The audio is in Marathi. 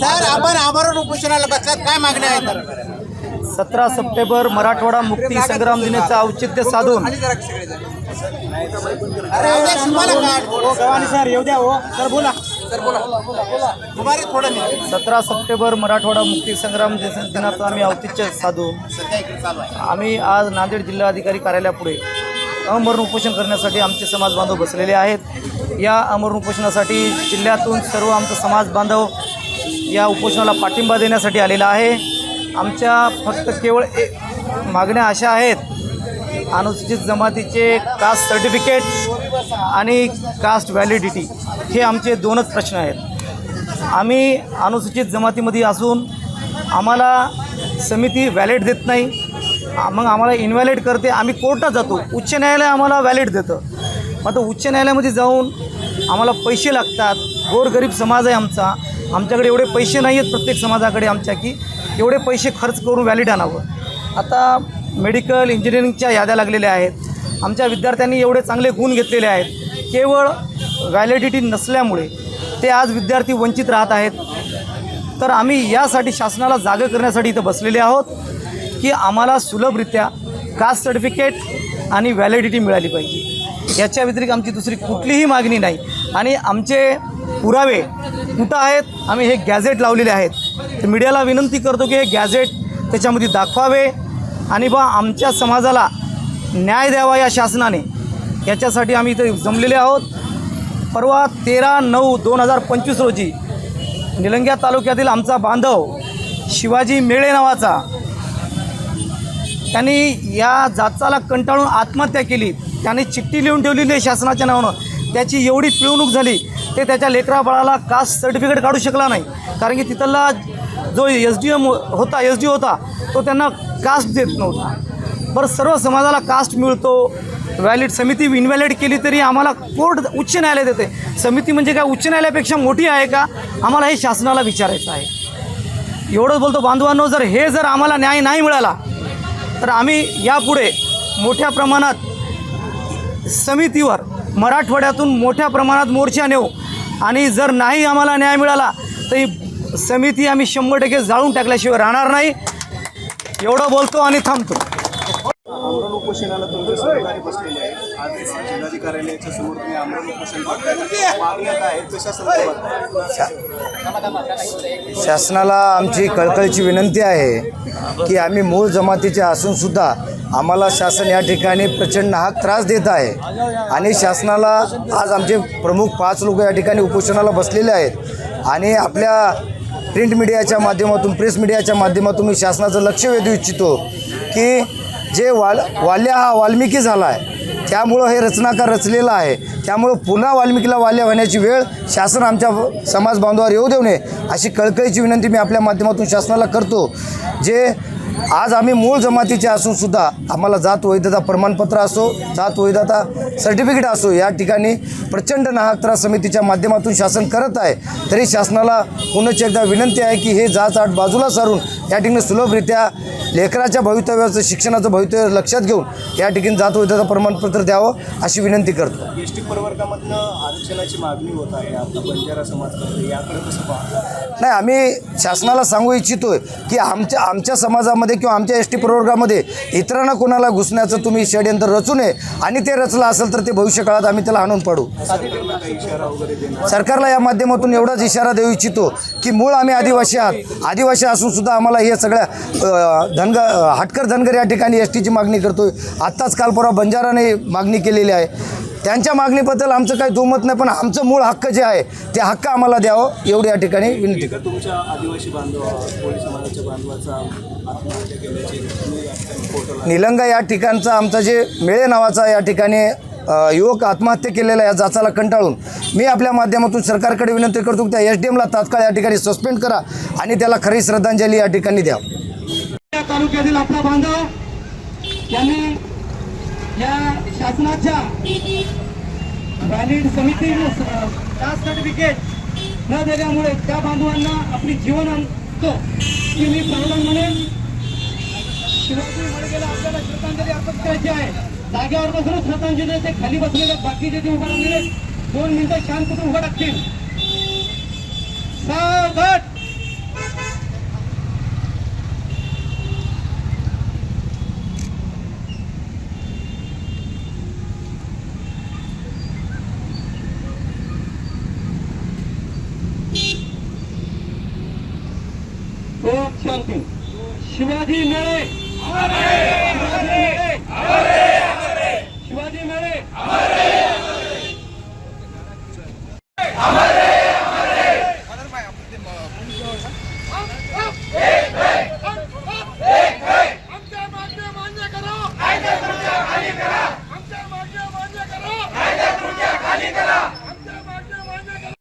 सर आपण आमरण उपोषणाला बसलात काय मागण्या आहेत सतरा सप्टेंबर मराठवाडा मुक्ती संग्राम दिनाचं औचित्य साधून. अरे तुम्हाला काय? सर येऊ द्या हो. सर बोला. तुम्हाला थोडं नाही सतरा सप्टेंबर मराठवाडा मुक्ती संग्राम दिन- दिनाचं आम्ही औचित्य साधून. सध्या इकडे चालू आहे. आम्ही आज नांदेड जिल्हाधिकारी कार्यालयापुढे अमरण उपोषण करण्यासाठी आमचे समाज बांधव बसलेले आहेत. या अमरण उपोषणासाठी जिल्ह्यातून सर्व आमचा समाज बांधव या उपोषणाला पाठिंबा देण्यासाठी आलेला आहे. आमच्या फक्त केवळ मागण्या अशा आहेत. अनुसूचित जमातीचे कास्ट सर्टिफिकेट आणि कास्ट व्हॅलिडिटी हे आमचे दोनच प्रश्न आहेत. आम्ही अनुसूचित जमातीमध्ये असून आम्हाला समिती व्हॅलिड देत नाही. मग आम्हाला इनव्हॅलिड करते. आम्ही कोर्टात जातो. उच्च न्यायालय आम्हाला व्हॅलिड देतं. मग उच्च न्यायालयामध्ये जाऊन आम्हाला पैसे लागतात. गोरगरीब समाज आहे आमचा. आमच्याकडे एवढे पैसे नाही आहेत प्रत्येक समाजाकडे आमच्या की एवढे पैसे खर्च करून व्हॅलिड आणावं. आता मेडिकल इंजिनिअरिंगच्या याद्या लागलेल्या आहेत. आमच्या विद्यार्थ्यांनी एवढे चांगले गुण घेतलेले आहेत. केवळ व्हॅलिडिटी नसल्यामुळे ते आज विद्यार्थी वंचित राहत आहेत. तर आम्ही यासाठी शासनाला जागं करण्यासाठी इथं बसलेले आहोत की आम्हाला सुलभरित्या कास्ट सर्टिफिकेट आणि व्हॅलिडिटी मिळाली पाहिजे. याच्या व्यतिरिक्त आमची दुसरी कुठलीही मागणी नाही. आणि आमचे पुरावे कुठं आहेत? आम्ही हे गॅझेट लावलेले आहेत. तर मीडियाला विनंती करतो की हे गॅझेट त्याच्यामध्ये दाखवावे आणि बा आमच्या समाजाला न्याय द्यावा या शासनाने. याच्यासाठी आम्ही इथे जमलेले आहोत. परवा तेरा नऊ दोन हजार पंचवीस रोजी निलंग्या तालुक्यातील आमचा बांधव शिवाजी मेळे नावाचा त्यांनी या जाचाला कंटाळून आत्महत्या केली. त्याने चिठ्ठी लिहून ठेवलेली आहे शासनाच्या नावानं. त्याची एवढी पिळवणूक झाली. ते त्याच्या लेकरा बाळाला कास्ट सर्टिफिकेट काढू शकला नाही. कारण की तिथला जो एस डी एम होता एस डी होता तो त्यांना कास्ट देत नव्हता. बरं सर्व समाजाला कास्ट मिळतो. व्हॅलिड समिती इनव्हॅलिड केली तरी आम्हाला कोर्ट उच्च न्यायालय देते. समिती म्हणजे काय? उच्च न्यायालयापेक्षा मोठी आहे का? आम्हाला हे शासनाला विचारायचं आहे. एवढंच बोलतो बांधवांनो जर हे जर आम्हाला न्याय नाही मिळाला तर आम्ही यापुढे मोठ्या प्रमाणात समितीवर मराठवाड्यातून मोठ्या प्रमाणात मोर्चा नेऊ आणि जर नाही आम्हाला न्याय मिळाला तर ही समिती आम्ही शंभर टक्के जाळून टाकल्याशिवाय राहणार नाही. एवढं बोलतो आणि थांबतो. आमरण उपोषणाला तुमचे सहकारी बसलेले आहे आज जिल्हाधिकारी कार्यालयाच्या समोर तुम्ही आमरण उपोषण मागण्या काय कशा संदर्भात शासनाला आमची कळकळीची विनंती आहे की आम्ही मूळ जमातीचे असूनसुद्धा आम्हाला शासन या ठिकाणी प्रचंड हा त्रास देत आहे. आणि शासनाला आज आमचे प्रमुख पाच लोक या ठिकाणी उपोषणाला बसलेले आहेत. आणि आपल्या प्रिंट मीडियाच्या माध्यमातून प्रेस मीडियाच्या माध्यमातून मी शासनाचं लक्ष वेधू इच्छितो की जे वाल वाल्या हा वाल्मिकी झाला आहे त्यामुळं हे रचनाकार रचलेलं आहे. त्यामुळं पुन्हा वाल्मिकीला वाल्या होण्याची वेळ शासन आमच्या समाज बांधवावर येऊ देऊ नये अशी कळकळीची विनंती मी आपल्या माध्यमातून शासनाला करतो. जे आज आम्ही मूळ जमातीचे असूनसुद्धा आम्हाला जात वैधता प्रमाणपत्र असो जात वैधता सर्टिफिकेट असो या ठिकाणी प्रचंड नाहक त्रास समितीच्या माध्यमातून शासन करत आहे. तरी शासनाला पुनश्च एकदा विनंती आहे की हे जात आठ बाजूला सारून या ठिकाणी सुलभरित्या लेकराच्या भवितव्याचं शिक्षणाचं भवितव्य लक्षात घेऊन या ठिकाणी जात वैधता प्रमाणपत्र द्यावं अशी विनंती करतो. एस टी प्रवर्गामधनं आरक्षणाची मागणी होत आहे आपला बंजारा समाज करतो याकडे कसं पाहता? नाही आम्ही शासनाला सांगू इच्छितोय की आमच्या आमच्या समाजामध्ये किंवा आमच्या एस टी प्रवर्गामध्ये इतरांना कोणाला घुसण्याचं तुम्ही षडयंत्र रचू नये आणि ते रचलं असेल तर ते भविष्य काळात आम्ही त्याला आणून पाडू. सरकारला या माध्यमातून एवढाच इशारा देऊ इच्छितो की मूळ आम्ही आदिवासी आहात. आदिवासी असून सुद्धा आम्हाला हे सगळ्या धनगर धनग हटकर धनगर या ठिकाणी एस टीची मागणी करतोय. आत्ताच काल परवा बंजाराने मागणी केलेली आहे. त्यांच्या मागणीबद्दल आमचं काही दुमत नाही पण आमचं मूळ हक्क जे आहे ते हक्क आम्हाला द्यावं एवढी या ठिकाणी विनंती तुमच्या आदिवासी बांधव कोळी समाजाच्या बांधवाचा निलंगा या ठिकाणचा आमचा जे मेळे नावाचा या ठिकाणी युवक आत्महत्या केलेला या जाचाला कंटाळून. मी आपल्या माध्यमातून सरकारकडे विनंती करतो की त्या एस डी एमला तात्काळ या ठिकाणी सस्पेंड करा आणि त्याला खरी श्रद्धांजली या ठिकाणी द्या. या तालुक्यातील आपला बांधव यांनी या शासनाच्या व्हॅलिड समिती कास्ट सर्टिफिकेट न दिल्यामुळे त्या बांधवांना आपली जीवन आणतो की मी प्रबोधन म्हणेन. शिवाजी मडकेला आपल्याला श्रद्धांजली अर्पण करायची आहे. जागेवर बसूनच श्रद्धांजली ते खाली बसलेले बाकीचे जे उभं राहिलेले दोन मिनिटं शांत उभं टाकतील सावधान ओम शांती शिवाजी मेळे